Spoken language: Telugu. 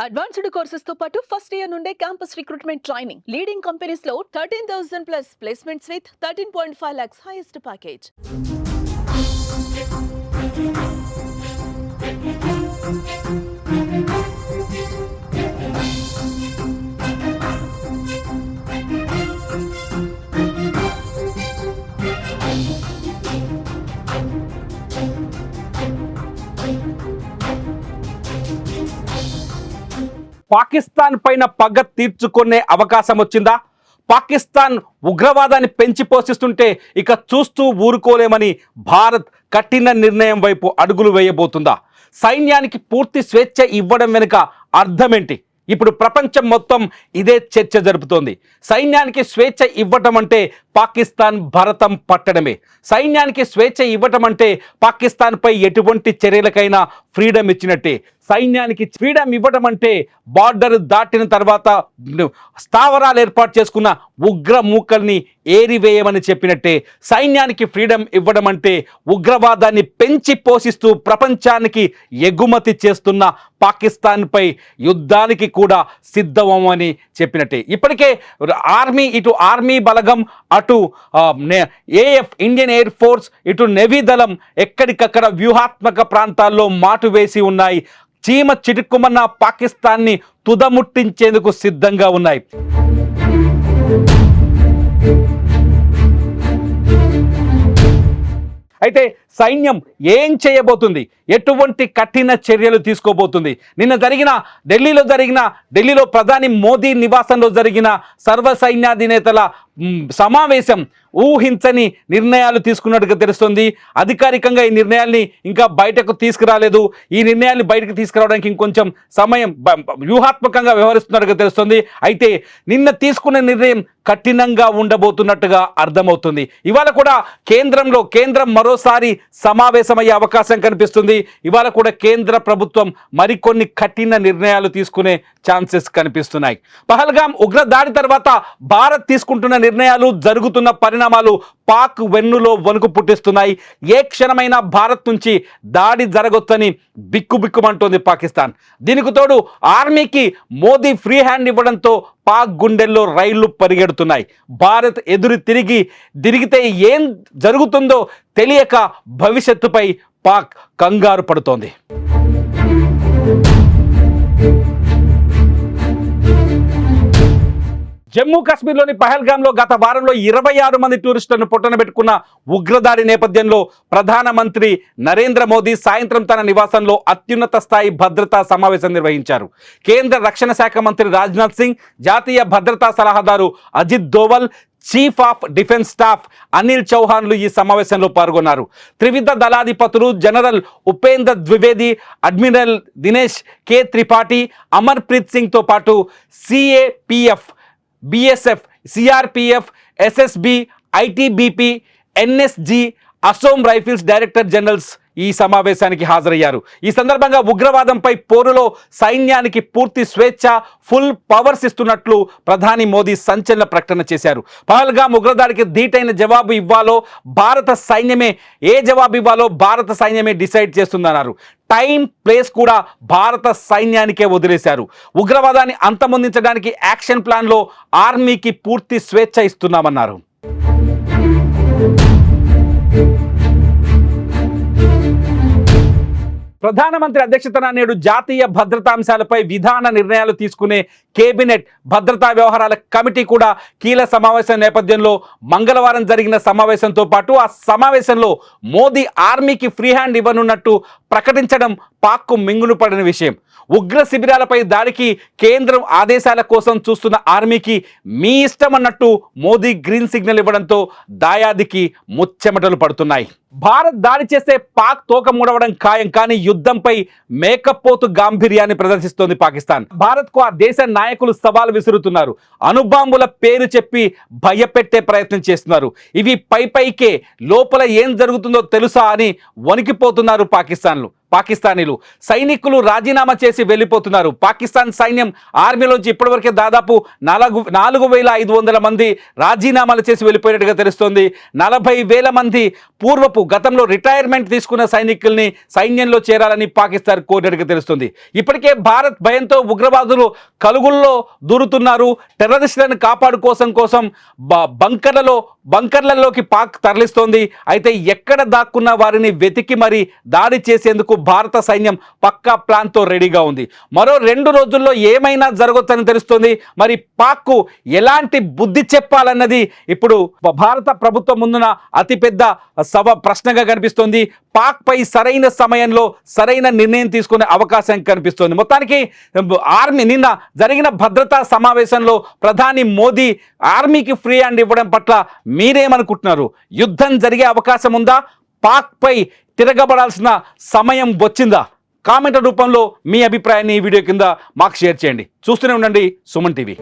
అడ్వాన్స్డ్ కోర్సెస్తో పాటు ఫస్ట్ ఇయర్ నుండే క్యాంపస్ రిక్రూట్మెంట్ ట్రైనింగ్ లీడింగ్ కంపెనీస్లో thirteen thousand plus placements with thirteen point five lakhs highest package Pakistan పైన పగ తీర్చుకునే అవకాశం వచ్చిందా? పాకిస్తాన్ ఉగ్రవాదాన్ని పెంచి పోషిస్తుంటే ఇక చూస్తూ ఊరుకోలేమని భారత్ కఠిన నిర్ణయం వైపు అడుగులు వేయబోతుందా? సైన్యానికి పూర్తి స్వేచ్ఛ ఇవ్వడం వెనుక అర్థమేంటి? ఇప్పుడు ప్రపంచం మొత్తం ఇదే చర్చ జరుపుతోంది. సైన్యానికి స్వేచ్ఛ ఇవ్వటం అంటే పాకిస్తాన్ భరతం పట్టడమే. సైన్యానికి స్వేచ్ఛ ఇవ్వటం అంటే పాకిస్తాన్పై ఎటువంటి చర్యలకైనా ఫ్రీడమ్ ఇచ్చినట్టే. సైన్యానికి ఫ్రీడమ్ ఇవ్వటం అంటే బార్డర్ దాటిన తర్వాత స్థావరాలు ఏర్పాటు చేసుకున్న ఉగ్ర మూకల్ని ఏరివేయమని చెప్పినట్టే. సైన్యానికి ఫ్రీడమ్ ఇవ్వడం అంటే ఉగ్రవాదాన్ని పెంచి పోషిస్తూ ప్రపంచానికి ఎగుమతి చేస్తున్న పాకిస్తాన్పై యుద్ధానికి కూడా సిద్ధమని చెప్పినట్టే. ఇప్పటికే ఆర్మీ ఇటు ఆర్మీ బలగం అటు ఏఎఫ్ ఇండియన్ ఎయిర్ ఫోర్స్ ఇటు నెవీ దళం ఎక్కడికక్కడ వ్యూహాత్మక ప్రాంతాల్లో మాటు వేసి ఉన్నాయి. చీమ చిటుక్కుమన్న పాకిస్తాన్ని తుదముట్టించేందుకు సిద్ధంగా ఉన్నాయి. అయితే సైన్యం ఏం చేయబోతుంది? ఎటువంటి కఠిన చర్యలు తీసుకోబోతుంది? నిన్న జరిగిన ఢిల్లీలో జరిగిన ఢిల్లీలో ప్రధాని మోదీ నివాసంలో జరిగిన సర్వ సైన్యాధినేతల సమావేశం ఊహించని నిర్ణయాలు తీసుకున్నట్టుగా తెలుస్తుంది. అధికారికంగా ఈ నిర్ణయాల్ని ఇంకా బయటకు తీసుకురాలేదు. ఈ నిర్ణయాన్ని బయటకు తీసుకురావడానికి ఇంకొంచెం సమయం వ్యూహాత్మకంగా వ్యవహరిస్తున్నట్టుగా తెలుస్తుంది. అయితే నిన్న తీసుకున్న నిర్ణయం కఠినంగా ఉండబోతున్నట్టుగా అర్థమవుతుంది. ఇవాళ కూడా కేంద్రంలో కేంద్రం మరోసారి సమావేశమయ్యే అవకాశం కనిపిస్తుంది. ఇవాళ కూడా కేంద్ర ప్రభుత్వం మరికొన్ని కఠిన నిర్ణయాలు తీసుకునే ఛాన్సెస్ కనిపిస్తున్నాయి. పహల్గాం ఉగ్ర దాడి తర్వాత భారత్ తీసుకుంటున్న నిర్ణయాలు జరుగుతున్న పరిణామాలు పాక్ వెన్నులో వణుకు పుట్టిస్తున్నాయి. ఏ క్షణమైనా భారత్ నుంచి దాడి జరగొచ్చని బిక్కుబిక్కుమంటోంది పాకిస్తాన్. దీనికి తోడు ఆర్మీకి మోదీ ఫ్రీ హ్యాండ్ ఇవ్వడంతో పాక్ గుండెల్లో రైళ్ళు పరిగెడుతున్నాయి. భారత్ ఎదురు తిరిగి తిరిగితే ఏం జరుగుతుందో తెలియక భవిష్యత్తుపై పాక్ కంగారు పడుతోంది. జమ్మూ కాశ్మీర్లోని పహల్గామ్లో గత వారంలో ఇరవై ఆరు మంది టూరిస్టులను పొట్టన పెట్టుకున్న ఉగ్రదాడి నేపథ్యంలో ప్రధానమంత్రి నరేంద్ర మోదీ సాయంత్రం తన నివాసంలో అత్యున్నత స్థాయి భద్రతా సమావేశం నిర్వహించారు. కేంద్ర రక్షణ శాఖ మంత్రి రాజ్నాథ్ సింగ్ జాతీయ భద్రతా సలహాదారు Ajit Doval chief of defence staff Anil చౌహాన్లు ఈ సమావేశంలో పాల్గొన్నారు. త్రివిధ దళాధిపతులు general Upendra Dwivedi admiral Dinesh K Tripathi Amarpreet సింగ్తో పాటు CAPF BSF, CRPF, SSB, ITBP, NSG, Assam Rifles Director Generals, ఈ సమావేశానికి హాజరయ్యారు. ఈ సందర్భంగా ఉగ్రవాదంపై పోరులో సైన్యానికి పూర్తి స్వేచ్ఛ ఫుల్ పవర్స్ ఇస్తున్నట్లు ప్రధాని మోదీ సంచలన ప్రకటన చేశారు. పహల్గాం ఉగ్రదాడికి ధీటైన జవాబు ఇవ్వాలో భారత సైన్యమే ఏ జవాబు ఇవ్వాలో భారత సైన్యమే డిసైడ్ చేస్తుందన్నారు. టైం ప్లేస్ కూడా భారత సైన్యానికే వదిలేశారు. ఉగ్రవాదాన్ని అంతమొందించడానికి యాక్షన్ ప్లాన్లో ఆర్మీకి పూర్తి స్వేచ్ఛ ఇస్తున్నామన్నారు. ప్రధానమంత్రి అధ్యక్షతన నేడు జాతీయ భద్రతా అంశాలపై విధాన నిర్ణయాలు తీసుకునే కేబినెట్ భద్రతా వ్యవహారాల కమిటీ కూడా కీల సమావేశం నేపథ్యంలో మంగళవారం జరిగిన సమావేశంతో పాటు ఆ సమావేశంలో మోదీ ఆర్మీకి ఫ్రీ హ్యాండ్ ఇవ్వనున్నట్టు ప్రకటించడం పాక్కు మింగులు పడిన విషయం. ఉగ్ర శిబిరాలపై దాడికి కేంద్రం ఆదేశాల కోసం చూస్తున్న ఆర్మీకి మీ ఇష్టం అన్నట్టు మోదీ గ్రీన్ సిగ్నల్ ఇవ్వడంతో దాయాదికి ముచ్చెమటలు పడుతున్నాయి. భారత్ దాడి చేస్తే పాక్ తోక మూడవడం ఖాయం కానీ యుద్ధంపై మేకపోతు గాంభీర్యాన్ని ప్రదర్శిస్తోంది పాకిస్తాన్. భారత్కు ఆ దేశ నాయకులు సవాల్ విసురుతున్నారు. అణుబాంబుల పేరు చెప్పి భయపెట్టే ప్రయత్నం చేస్తున్నారు. ఇవి పై పైకే లోపల ఏం జరుగుతుందో తెలుసా అని వణికిపోతున్నారు పాకిస్తాన్లు. పాకిస్తానీలు. సైనికులు రాజీనామా చేసి వెళ్ళిపోతున్నారు. పాకిస్తాన్ సైన్యం ఆర్మీలోంచి ఇప్పటివరకే దాదాపు నాలుగు నాలుగు వేల ఐదు వందల మంది రాజీనామాలు చేసి వెళ్ళిపోయినట్టుగా తెలుస్తోంది. నలభై వేల మంది పూర్వపు గతంలో రిటైర్మెంట్ తీసుకున్న సైనికుల్ని సైన్యంలో చేరాలని పాకిస్తాన్ కోరినట్టుగా తెలుస్తుంది. ఇప్పటికే భారత్ భయంతో ఉగ్రవాదులు కలుగుల్లో దూరుతున్నారు. టెర్రరిస్టులను కాపాడుకోసం కోసం కోసం బంకర్లలో బంకర్లలోకి పాక్ తరలిస్తోంది. అయితే ఎక్కడ దాక్కున్న వారిని వెతికి మరి దాడి చేసేందుకు భారత సైన్యం పక్కా ప్లాన్తో రెడీగా ఉంది. మరో రెండు రోజుల్లో ఏమైనా జరగొచ్చని తెలుస్తుంది. మరి పాక్కు ఎలాంటి బుద్ధి చెప్పాలన్నది ఇప్పుడు భారత ప్రభుత్వం ముందున అతిపెద్ద సవ ప్రశ్నగా కనిపిస్తుంది. పాక్ పై సరైన సమయంలో సరైన నిర్ణయం తీసుకునే అవకాశం కనిపిస్తుంది. మొత్తానికి ఆర్మీ నిన్న జరిగిన భద్రతా సమావేశంలో ప్రధాని మోదీ ఆర్మీకి ఫ్రీ హ్యాండ్ ఇవ్వడం పట్ల మీరేమనుకుంటున్నారు? యుద్ధం జరిగే అవకాశం ఉందా? పాక్పై తిరగబడాల్సిన సమయం వచ్చిందా? కామెంట్ రూపంలో మీ అభిప్రాయాన్ని ఈ వీడియో కింద మాకు షేర్ చేయండి. చూస్తూనే ఉండండి సుమన్ టీవీ.